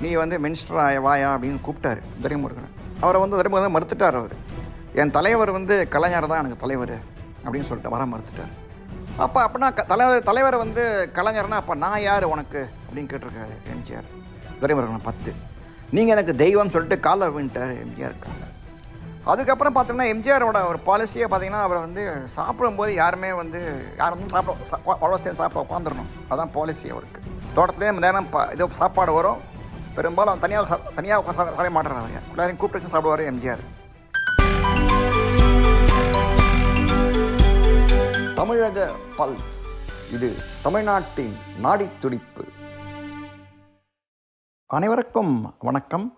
நீ வந்து மினிஸ்டர் ஆய வாயா அப்படின்னு கூப்பிட்டாரு துரைமுருகனை. அவரை வந்து துரைமுருகன் மறுத்துட்டார் அவர். என் தலைவர் வந்து கலைஞர் தான் எனக்கு தலைவர் அப்படின்னு சொல்லிட்டு வர மறுத்துட்டார். அப்போ அப்படின்னா க- தலைவர் தலைவர் வந்து கலைஞர்னா அப்போ நான் யார் உனக்கு அப்படின்னு கேட்டிருக்காரு எம்ஜிஆர். துரைமுருகனை பத்து நீங்கள் எனக்கு தெய்வம் சொல்லிட்டு காலை வின்ட்டார் எம்ஜிஆர் காலை அதுக்கப்புறம் பார்த்தோம்னா எம்ஜிஆரோட ஒரு பாலிசியை பார்த்தீங்கன்னா அவரை வந்து சாப்பிடும்போது யாருமே வந்து யாரும் வந்து சாப்பிட அவ்வளோ சேர்ந்து சாப்பிட உட்காந்துடணும் அதான் பாலிசி அவருக்கு. தோட்டத்துலேயே நேரம் ப இது சாப்பாடு வரும். பெரும்பாலும் அவன் தனியாக சா- தனியாக உட்காந்து சாப்பிட சாப்பிட அவங்க எல்லாரையும் கூப்பிட்டு வச்சு சாப்பிடுவார் எம்ஜிஆர். தமிழக பல்ஸ். இது தமிழ்நாட்டின் நாடி துடிப்பு அனைவருக்கும் வணக்கம்.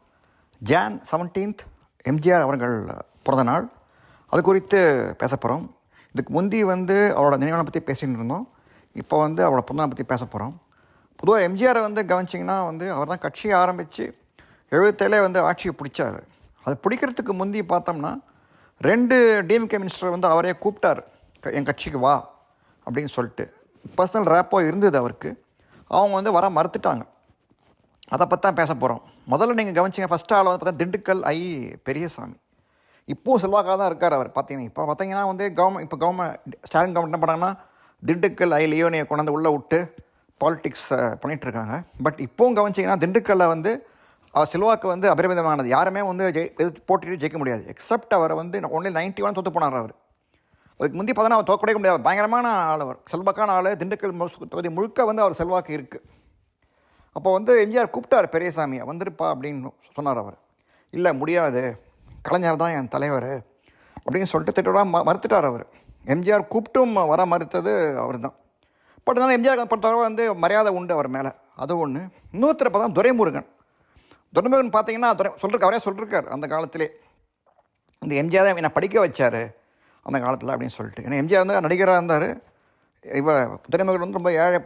ஜான் செவன்டீன்த் எம்ஜிஆர் அவர்கள் பிறந்த நாள். அது குறித்து பேச போகிறோம் இதுக்கு முந்தி வந்து அவரோட நினைவனை பற்றி பேசிகிட்டு இருந்தோம். இப்போ வந்து அவரோட பிறந்தநாள் பற்றி பேச போகிறோம் பொதுவாக எம்ஜிஆரை வந்து கவனிச்சிங்கன்னா வந்து அவர் தான் கட்சியை ஆரம்பித்து எழுபத்தேழே வந்து ஆட்சியை பிடிச்சார். அது பிடிக்கிறதுக்கு முந்தி பார்த்தோம்னா ரெண்டு டிஎம்கே மினிஸ்டர் வந்து அவரே கூப்பிட்டார். க- என் கட்சிக்கு வா அப்படின்னு சொல்லிட்டு. பர்சனல் ரேப்போ இருந்தது அவருக்கு. அவங்க வந்து வர மறுத்துட்டாங்க. அதை பற்றி தான் பேச போகிறோம் முதல்ல நீங்கள் கவனிச்சிங்க ஃபஸ்ட்டு ஆள் வந்து பார்த்தா திண்டுக்கல் ஐ பெரியசாமி. இப்போவும் செல்வாக்காக தான் இருக்கார் அவர். பார்த்தீங்கன்னா இப்போ பார்த்தீங்கன்னா வந்து கவர்மெண்ட் இப்போ கவர்மெண்ட் ஸ்டாலின் கவர்மெண்ட் என்ன பண்ணாங்கன்னா திண்டுக்கல் ஐ லியோனியை கொண்டாந்து உள்ளே விட்டு பாலிடிக்ஸ் பண்ணிகிட்ருக்காங்க பட் இப்போவும் கவனிச்சிங்கன்னா திண்டுக்கல்லில் வந்து அவர் செல்வாக்கு வந்து அபரிமிதமானது. யாருமே வந்து ஜெய் எதிர்த்து போட்டிட்டு ஜெயிக்க முடியாது. எக்ஸப்ட் அவரை வந்து ஒன்லி நைன்ட்டி ஒன் தோற்று போனார் அவர். அதுக்கு முந்தி பார்த்தா அவர் தோற்கடிக்க முடியாது. பயங்கரமான ஆள் அவர். செல்வாக்கான ஆள். திண்டுக்கல் தொகுதி முழுக்க வந்து அவர் செல்வாக்கு இருக்குது அப்போ வந்து எம்ஜிஆர் கூப்பிட்டார் பெரியசாமியை வந்துருப்பா அப்படின்னு சொன்னார் அவர். இல்லை முடியாது. கலைஞர் தான் என் தலைவர். அப்படின்னு சொல்லிட்டு திட்டோட ம மறுத்துட்டார் அவர். எம்ஜிஆர் கூப்பிட்டும் வர மறுத்தது அவர் தான் பட் இருந்தாலும் எம்ஜிஆர் பொறுத்தவரை வந்து மரியாதை உண்டு அவர் மேலே. அது ஒன்று இன்னொருத்தர் பார்த்தா துரைமுருகன். துரைமுருகன் பார்த்தீங்கன்னா துரை சொல்லிருக்க அவரே சொல்லியிருக்கார் அந்த காலத்திலே. இந்த எம்ஜிஆர் தான் என்னை படிக்க வச்சார் அந்த காலத்தில் அப்படின்னு சொல்லிட்டு. ஏன்னா எம்ஜிஆர் வந்து நடிகராக இருந்தார். இவர் துரைமுருகன் வந்து ரொம்ப ஏழை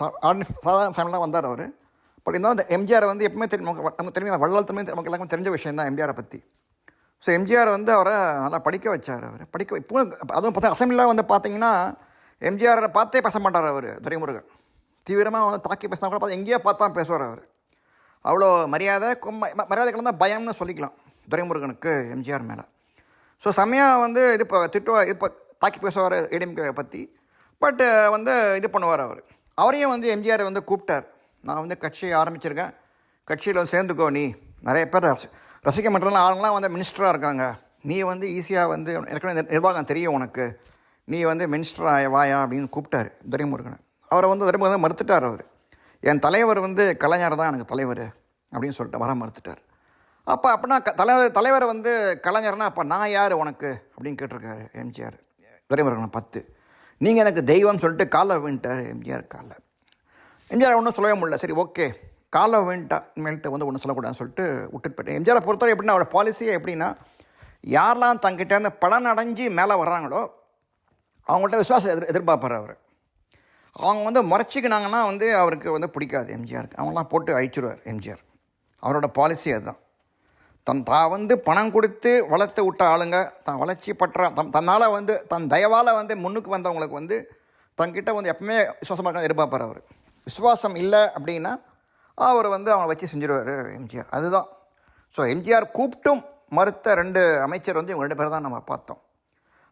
சாதாரண ஃபேமிலியாக வந்தார் அவர். பட் இருந்தாலும் அந்த எம்ஜிஆர் வந்து எப்பவுமே தெரியும் நமக்கு நமக்கு தெரியும் வள்ளல் தமிழ் நமக்கு எல்லாருக்கும் தெரிஞ்ச விஷயம் தான் எம்ஜிஆரை பற்றி ஸோ எம்ஜிஆர் வந்து அவரை நல்லா படிக்க வச்சார் அவர். படிக்க இப்போ அதுவும் பார்த்தா அசம்பிளாக வந்து பார்த்தீங்கன்னா எம்ஜிஆரை பார்த்தே பேச மாட்டார் அவர் துரைமுருகன். தீவிரமாக வந்து தாக்கி பேசினா கூட பார்த்து எங்கேயோ பார்த்தா பேசுவார் அவர். அவ்வளோ மரியாதை கொம்ம ம- மரியாதை கலந்தால் பயம்னு சொல்லிக்கலாம் துரைமுருகனுக்கு எம்ஜிஆர் மேலே. ஸோ செம்மையாக வந்து இது இப்போ திட்டுவா இப்போ தாக்கி பேசுவார் ஏடிஎம்கே பற்றி பட் வந்து இது பண்ணுவார் அவர். அவரையும் வந்து எம்ஜிஆர் வந்து கூப்பிட்டார். நான் வந்து கட்சியை ஆரம்பிச்சிருக்கேன். கட்சியில் வந்து சேர்ந்துக்கோ நீ. நிறைய பேர் ரசிக்க மாட்டேலாம் ஆளுங்களாம் வந்து மினிஸ்டராக இருக்காங்க. நீ வந்து ஈஸியாக வந்து எனக்கு நிர்வாகம் தெரியும் உனக்கு. நீ வந்து மினிஸ்டர் ஆய வாயா அப்படின்னு கூப்பிட்டாரு துரைமுருகனை. அவரை வந்து துரைமுருகன் மறுத்துட்டார் அவர். என் தலைவர் வந்து கலைஞர் தான் எனக்கு தலைவர் அப்படின்னு சொல்லிட்டு வர மறுத்துட்டார். அப்போ அப்படின்னா க- தலைவர் தலைவர் வந்து கலைஞர்னா அப்போ நான் யார் உனக்கு அப்படின்னு கேட்டிருக்காரு எம்ஜிஆர். துரைமுருகனை பத்து நீங்கள் எனக்கு தெய்வம் சொல்லிட்டு காலை வின்ட்டார் எம்ஜிஆர் காலை எம்ஜிஆர் ஒன்றும் சொல்லவே முடியல. சரி ஓகே. காலை வேண்டா மேல்ட்டு வந்து ஒன்றும் சொல்லக்கூடாதுன்னு சொல்லிட்டு விட்டுட்டு போயிட்டேன் எம்ஜிஆரை பொறுத்தவரை எப்படின்னா அவரோட பாலிசியே எப்படின்னா யாரெல்லாம் தங்கிட்டேருந்து படம் பலன் அடைஞ்சு மேலே வர்றாங்களோ அவங்கள்ட்ட விசுவாசம் எதிர் எதிர்பார்ப்பார் அவர். அவங்க வந்து முறைச்சிக்கினாங்கன்னா வந்து அவருக்கு வந்து பிடிக்காது எம்ஜிஆருக்கு அவங்களாம் போட்டு அழிச்சிருவார் எம்ஜிஆர். அவரோட பாலிசி அதுதான். தன் தான் வந்து பணம் கொடுத்து வளர்த்து விட்ட ஆளுங்க தான் வளர்ச்சி பற்ற தம் தன்னால் வந்து தன் தயவால் வந்து முன்னுக்கு வந்தவங்களுக்கு வந்து தங்கிட்ட வந்து எப்பவுமே விசுவாசமாக எதிர்பார்ப்பார் அவர். விசுவாசம் இல்லை அப்படின்னா அவர் வந்து அவனை வச்சு செஞ்சிருவார் எம்ஜிஆர். அதுதான். ஸோ எம்ஜிஆர் கூப்பிட்டும் மறுத்த ரெண்டு அமைச்சர் வந்து இவங்க ரெண்டு பேர் தான் நம்ம பார்த்தோம்.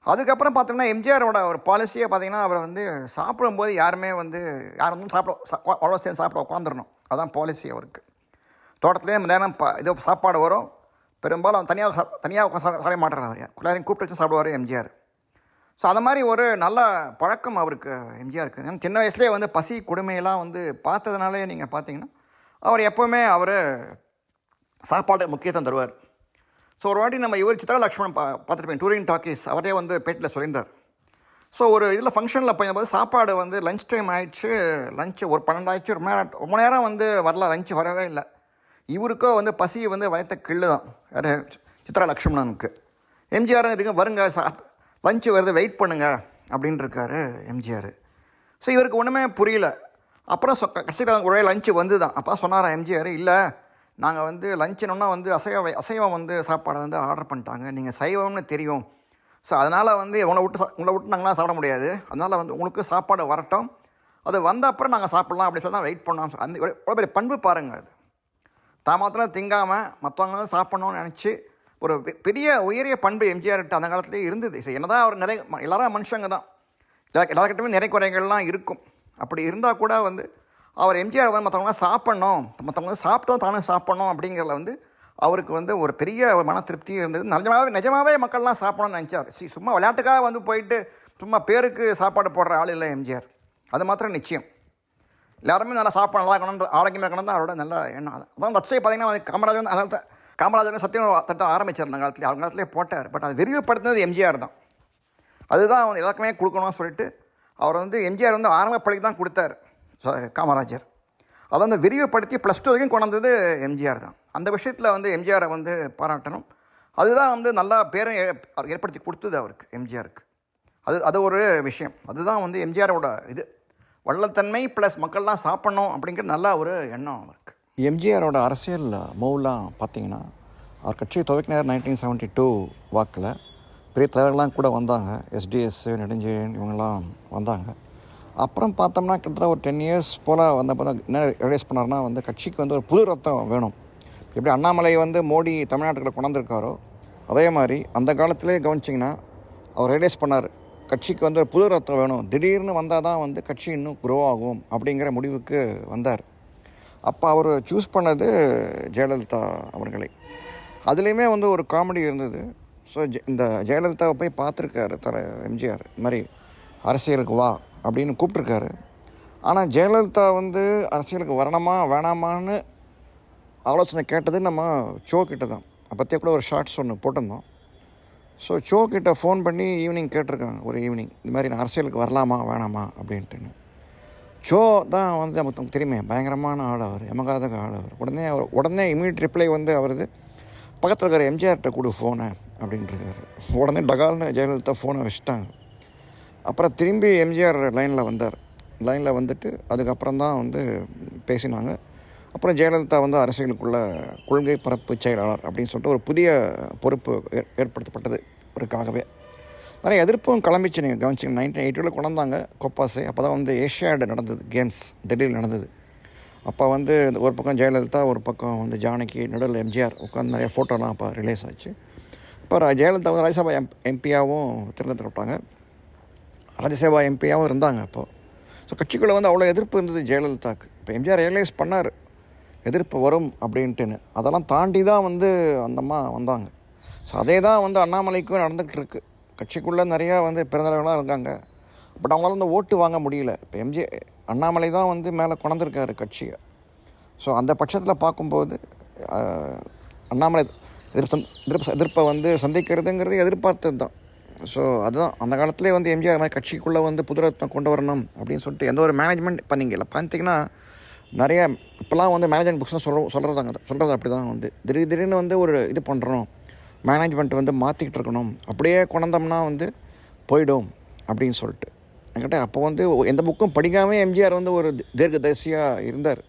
அதுக்கப்புறம் பார்த்தோம்னா எம்ஜிஆரோட ஒரு பாலிசியை பார்த்தீங்கன்னா அவர் வந்து சாப்பிடும்போது யாருமே வந்து யாரும் வந்து சாப்பிட உழவு அவ்வளோ சேர்ந்து சாப்பிட உட்காந்துடணும் அதுதான் பாலிசி அவருக்கு. தோட்டத்துலேயே நேரம் ப இது சாப்பாடு வரும். பெரும்பாலும் அவன் தனியாக சா தனியாக உட்காந்து சாப்பிட சாப்பிட மாட்டார் அவர். எல்லாரையும் கூப்பிட்டு வச்சு சாப்பிடுவார் எம்ஜிஆர். ஸோ அது மாதிரி ஒரு நல்ல பழக்கம் அவருக்கு எம்ஜிஆருக்கு. ஏன்னா சின்ன வயசுலேயே வந்து பசி கொடுமையெல்லாம் வந்து பார்த்ததுனாலே நீங்கள் பார்த்தீங்கன்னா அவர் எப்போவுமே அவர் சாப்பாடு முக்கியத்துவம் தருவார். ஸோ ஒரு வாட்டி நம்ம இவர் சித்ரா லக்ஷ்மணன் பா பார்த்துருப்பேன் டூரிங் டாக்கீஸ் அவரே வந்து பேட்டில் சொல்லியிருந்தார். ஸோ ஒரு இதில் ஃபங்க்ஷனில் போது சாப்பாடு வந்து லஞ்ச் டைம் ஆயிடுச்சு. லஞ்சு ஒரு பன்னெண்டாயிடுச்சு. ரொம்ப நேரம் ரொம்ப நேரம் வந்து வரல. லஞ்சு வரவே இல்லை. இவருக்கோ வந்து பசி வந்து வயத்த கிள்ளு தான். யார்? சித்ரா லக்ஷ்மணனுக்கு எம்ஜிஆர் இருக்கு வருங்க சா லஞ்சு வருது வெயிட் பண்ணுங்க. அப்படின்னு இருக்காரு எம்ஜிஆர். ஸோ இவருக்கு ஒன்றுமே புரியல. அப்புறம் சொ கடைசியில் ஒரே லஞ்சு வந்து தான் அப்போ சொன்னாரா எம்ஜிஆர்? இல்லை. நாங்கள் வந்து லஞ்சனோன்னா வந்து அசைவ அசைவம் வந்து சாப்பாடை வந்து ஆர்டர் பண்ணிட்டாங்க. நீங்கள் சைவம்னு தெரியும். ஸோ அதனால் வந்து உங்களை விட்டு சா- உங்களை விட்டு நாங்களாம் சாப்பிட முடியாது. அதனால் வந்து உங்களுக்கு சாப்பாடு வரட்டும். அது வந்த அப்புறம் நாங்கள் சாப்பிட்லாம் அப்படி சொன்னால் வெயிட் பண்ணோம். அந்த எவ்வளோ பெரிய பண்பு பாருங்கள் அது. தான் மாத்திரம் திங்காமல் மற்றவங்களும் சாப்பிட்ணும்னு நினச்சி ஒரு பெரிய உயரிய பண்பு எம்ஜிஆர்கிட்ட அந்த காலத்துலேயே இருந்தது. ஸோ என்னதான் அவர் நிறைய ம- எல்லாரும் மனுஷங்க தான். எல்லா எல்லாருக்கிட்டமே நிறை குறைகள்லாம் இருக்கும். அப்படி இருந்தால் கூட வந்து அவர் எம்ஜிஆர் வந்து மற்றவங்க சாப்பிட்ணும். மற்றவங்க சாப்பிட்டோம் தானே சாப்பிட்ணும் அப்படிங்கிறத வந்து அவருக்கு வந்து ஒரு பெரிய மன திருப்தி இருந்தது. நிஜமாவே நிஜமாவே மக்கள்லாம் சாப்பிடணும்னு நினச்சார். சி சும்மா விளையாட்டுக்காக வந்து போயிட்டு சும்மா பேருக்கு சாப்பாடு போடுற ஆள் இல்லை எம்ஜிஆர் அது மாத்திரம் நிச்சயம். எல்லாருமே நல்லா சாப்பாடு நல்லா இருக்கணும் ஆரோக்கியமாக இருக்கணும் தான் அவரோட நல்ல எண்ணம். அதான் தட்சை பார்த்தீங்கன்னா வந்து காமராஜர் வந்து அதனால காமராஜர் சத்தியம் தட்ட ஆரம்பிச்சார் அந்த காலத்தில். அவங்க காலத்திலே போட்டார். பட் அது விரிவுபடுத்தினது எம்ஜிஆர் தான். அதுதான் அவன் எல்லாருக்குமே கொடுக்கணும்னு சொல்லிட்டு அவர் வந்து எம்ஜிஆர் வந்து ஆரம்ப பள்ளிக்கு தான் கொடுத்தார். காமராஜர். அதை வந்து விரிவுபடுத்தி ப்ளஸ் டூ வரைக்கும் கொண்டு வந்தது எம்ஜிஆர் தான். அந்த விஷயத்தில் வந்து எம்ஜிஆரை வந்து பாராட்டணும். அதுதான் வந்து நல்லா பேரும் ஏ- அவர் ஏற்படுத்தி கொடுத்தது அவருக்கு எம்ஜிஆருக்கு. அது அது ஒரு விஷயம். அதுதான் வந்து எம்ஜிஆரோட இது. வள்ளத்தன்மை ப்ளஸ் மக்கள்லாம் சாப்பிட்ணும் அப்படிங்கிற நல்ல ஒரு எண்ணம் அவருக்கு. எம்ஜிஆரோட அரசியல் மூவ்லாம் பார்த்தீங்கன்னா அவர் கட்சியை துவக்கினார் நைன்டீன் செவன்ட்டி டூ வாக்கில். பெரிய தலைவர்கள்லாம் கூட வந்தாங்க. எஸ்டிஎஸ் நெடுஞ்செழியன் இவங்கெல்லாம் வந்தாங்க. அப்புறம் பார்த்தோம்னா கிட்டத்தட்ட ஒரு டென் இயர்ஸ் போல் வந்தப்போ தான் என்ன ரியலைஸ் பண்ணார்னா வந்து கட்சிக்கு வந்து ஒரு புது ரத்தம் வேணும். எப்படி அண்ணாமலை வந்து மோடி தமிழ்நாட்டுக்குள்ள கொண்டாந்துருக்காரோ அதே மாதிரி அந்த காலத்திலே கவனிச்சிங்கன்னா அவர் ரியலைஸ் பண்ணார். கட்சிக்கு வந்து ஒரு புது ரத்தம் வேணும். திடீர்னு வந்தால் தான் வந்து கட்சி இன்னும் குரோ ஆகும் அப்படிங்கிற முடிவுக்கு வந்தார். அப்போ அவர் சூஸ் பண்ணது ஜெயலலிதா அவர்களை. அதுலேயுமே வந்து ஒரு காமெடி இருந்தது. ஸோ இந்த ஜெயலலிதாவை போய் பார்த்துருக்காரு தர எம்ஜிஆர். இந்த மாதிரி அரசியலுக்கு வா அப்படின்னு கூப்பிட்ருக்காரு ஆனால் ஜெயலலிதா வந்து அரசியலுக்கு வரணுமா வேணாமான்னு ஆலோசனை கேட்டது நம்ம சோ கிட்ட தான் அப்போத்தே கூட ஒரு ஷார்ட்ஸ் ஒன்று போட்டிருந்தோம். ஸோ சோ கிட்ட ஃபோன் பண்ணி ஈவினிங் கேட்டிருக்காங்க ஒரு ஈவினிங் இந்த மாதிரி நான் அரசியலுக்கு வரலாமா வேணாமா அப்படின்ட்டுன்னு. சோ தான் வந்து நமக்கு தெரியுமே பயங்கரமான ஆள் அவர் எமகாதக ஆள் அவர். உடனே அவர் உடனே இமீடியட் ரிப்ளை வந்து அவரது பக்கத்தில் இருக்கிற எம்ஜிஆர்கிட்ட கொடு ஃபோனை அப்படின்ட்டுருக்காரு உடனே டகால்னு ஜெயலலிதா ஃபோனை வச்சுட்டாங்க. அப்புறம் திரும்பி எம்ஜிஆர் லைனில் வந்தார். லைனில் வந்துட்டு அதுக்கப்புறம் தான் வந்து பேசினாங்க. அப்புறம் ஜெயலலிதா வந்து அரசியலுக்குள்ள கொள்கை பரப்பு செயலாளர் அப்படின்னு சொல்லிட்டு ஒரு புதிய பொறுப்பு ஏற் ஏற்படுத்தப்பட்டது ஒருக்காகவே நிறைய எதிர்ப்பும் கிளம்பிச்சு நீங்கள் கவனிச்சிங்க. நைன்டீன் எயிட்டியில் கொண்டாந்தாங்க கொப்பாசை. அப்போ தான் வந்து ஏஷியாடு நடந்தது கேம்ஸ் டெல்லியில் நடந்தது. அப்போ வந்து ஒரு பக்கம் ஜெயலலிதா ஒரு பக்கம் வந்து ஜானகி நடுவில் எம்ஜிஆர் உட்காந்து நிறைய ஃபோட்டோலாம் அப்போ ரிலீஸ் ஆச்சு. இப்போ ஜெயலலிதா வந்து ராஜ்யசபா எம் எம்பியாகவும் தேர்ந்தெடுக்கப்பட்டாங்க. ராஜ்யசபா எம்பியாகவும் இருந்தாங்க அப்போது ஸோ கட்சிக்குள்ளே வந்து அவ்வளோ எதிர்ப்பு இருந்தது ஜெயலலிதாவுக்கு இப்போ எம்ஜிஆர் ரியலைஸ் பண்ணார். எதிர்ப்பு வரும் அப்படின்ட்டுன்னு. அதெல்லாம் தாண்டி தான் வந்து அந்தம்மா வந்தாங்க. ஸோ அதே தான் வந்து அண்ணாமலைக்கும் நடந்துக்கிட்டு இருக்கு. கட்சிக்குள்ளே நிறையா வந்து பிறந்தவர்களாக இருக்காங்க. பட் அவங்களால வந்து ஓட்டு வாங்க முடியல. இப்போ எம்ஜி அண்ணாமலை தான் வந்து மேலே கொண்டிருக்காரு கட்சியை. ஸோ அந்த பட்சத்தில் பார்க்கும்போது அண்ணாமலை எதிர்ப்பு எதிர்ப்பை வந்து சந்திக்கிறதுங்கிறது எதிர்பார்த்தது தான் ஸோ அதுதான். அந்த காலத்திலே வந்து எம்ஜிஆர் மாதிரி கட்சிக்குள்ளே வந்து புதுரத்னம் கொண்டு வரணும் அப்படின்னு சொல்லிட்டு எந்த ஒரு மேனேஜ்மெண்ட் இப்போ இல்லை. பார்த்தீங்கன்னா நிறைய இப்போலாம் வந்து மேனேஜ்மெண்ட் புக்ஸ் சொல்ல சொல்கிறதாங்க சொல்கிறது அப்படி தான் வந்து. திடீர் திடீர்னு வந்து ஒரு இது பண்ணுறோம் மேனேஜ்மெண்ட் வந்து மாற்றிக்கிட்டு இருக்கணும். அப்படியே கொண்டோம்னா வந்து போயிடும் அப்படின்னு சொல்லிட்டு. என்கிட்ட அப்போ வந்து எந்த புக்கும் படிக்காமல் எம்ஜிஆர் வந்து ஒரு தீர்க்கதரிசியாக இருந்தார்.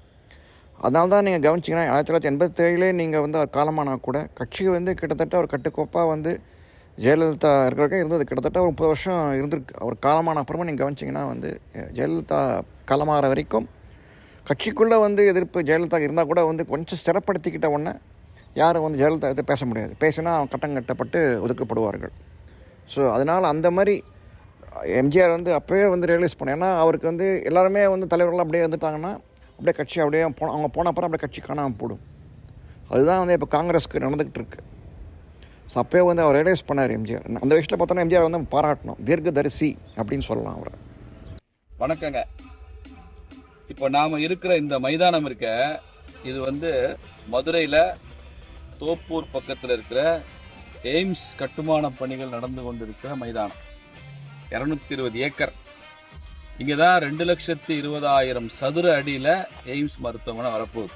அதனால தான் நீங்கள் கவனிச்சிங்கன்னா ஆயிரத்தி தொள்ளாயிரத்தி எண்பத்தேழுலேயே நீங்கள் வந்து அவர் காலமானா கூட கட்சி வந்து கிட்டத்தட்ட ஒரு கட்டுக்கோப்பாக வந்து ஜெயலலிதா இருக்கிறக்க இருந்தது கிட்டத்தட்ட ஒரு முப்பது வருஷம் இருந்திருக்கு. அவர் காலமான அப்புறமா நீங்கள் கவனிச்சிங்கன்னா வந்து ஜெயலலிதா காலமாகிற வரைக்கும் கட்சிக்குள்ளே வந்து எதிர்ப்பு ஜெயலலிதா இருந்தால் கூட வந்து கொஞ்சம் ஸ்திரப்படுத்திக்கிட்ட உடனே யாரும் வந்து ஜெயலலிதா எதிர்த்து பேச முடியாது. பேசினா கட்டம் கட்டப்பட்டு ஒதுக்கப்படுவார்கள். ஸோ அதனால் அந்த மாதிரி எம்ஜிஆர் வந்து அப்போவே வந்து ரியலைஸ் பண்ணேன் ஏன்னா அவருக்கு வந்து எல்லாருமே வந்து தலைவர்கள் அப்படியே வந்துட்டாங்கன்னா அப்படியே கட்சி அப்படியே போன அவங்க போன அப்புறம் அப்படியே கட்சி காணாமல் போடும். அதுதான் வந்து இப்போ காங்கிரஸ்க்கு நடந்துக்கிட்டு இருக்குது ஸோ அப்போயே வந்து அவர் ரியலைஸ் பண்ணார் எம்ஜிஆர் அந்த விஷயத்தில் பார்த்தோன்னா எம்ஜிஆர் வந்து பாராட்டணும். தீர்க்கதரிசி அப்படின்னு சொல்லலாம் அவரை. வணக்கங்க. இப்போ நாம் இருக்கிற இந்த மைதானம் இருக்க இது வந்து மதுரையில் தோப்பூர் பக்கத்தில் இருக்கிற எய்ம்ஸ் கட்டுமான பணிகள் நடந்து கொண்டிருக்கிற மைதானம். இரநூத்தி இருபது ஏக்கர். இங்கே தான் ரெண்டு லட்சத்தி இருபதாயிரம் சதுர அடியில் எய்ம்ஸ் மருத்துவமனை வரப்போகுது.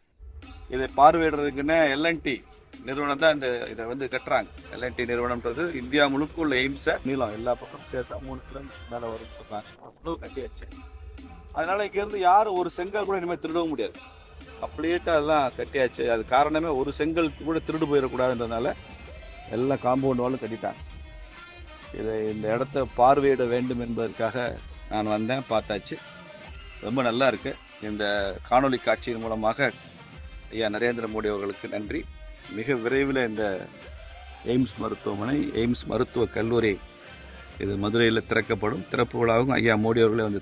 இதை பார்வையிடுறதுக்குன்னு எல்என்டி நிறுவனம் தான் இந்த இதை வந்து கட்டுறாங்க. எல்என்டி நிறுவனம்ன்றது இந்தியா முழுக்க உள்ள எய்ம்ஸை நீளம் எல்லா பக்கம் சேர்த்தா மூணு கிலோமீட்டர் மேலே வரும் சொல்றாங்க. கட்டியாச்சு அதனால இங்கேருந்து யாரும் ஒரு செங்கல் கூட இனிமேல் திருடவும் முடியாது. அப்படியேட்டு அதெல்லாம் கட்டியாச்சு அது காரணமே ஒரு செங்கல் கூட திருடு போயிடக்கூடாதுன்றதுனால எல்லா காம்பவுண்ட் வாலும் கட்டிட்டாங்க. இதை இந்த இடத்த பார்வையிட வேண்டும் என்பதற்காக நான் வந்தேன் பார்த்தாச்சு. ரொம்ப நல்லா இருக்குது இந்த காணொலி காட்சியின் மூலமாக ஐயா நரேந்திர மோடி அவர்களுக்கு நன்றி. மிக விரைவில் இந்த எய்ம்ஸ் மருத்துவமனை எய்ம்ஸ் மருத்துவக் கல்லூரி இது மதுரையில் திறக்கப்படும். திறப்பு விழாவும் ஐயா மோடி அவர்களே வந்து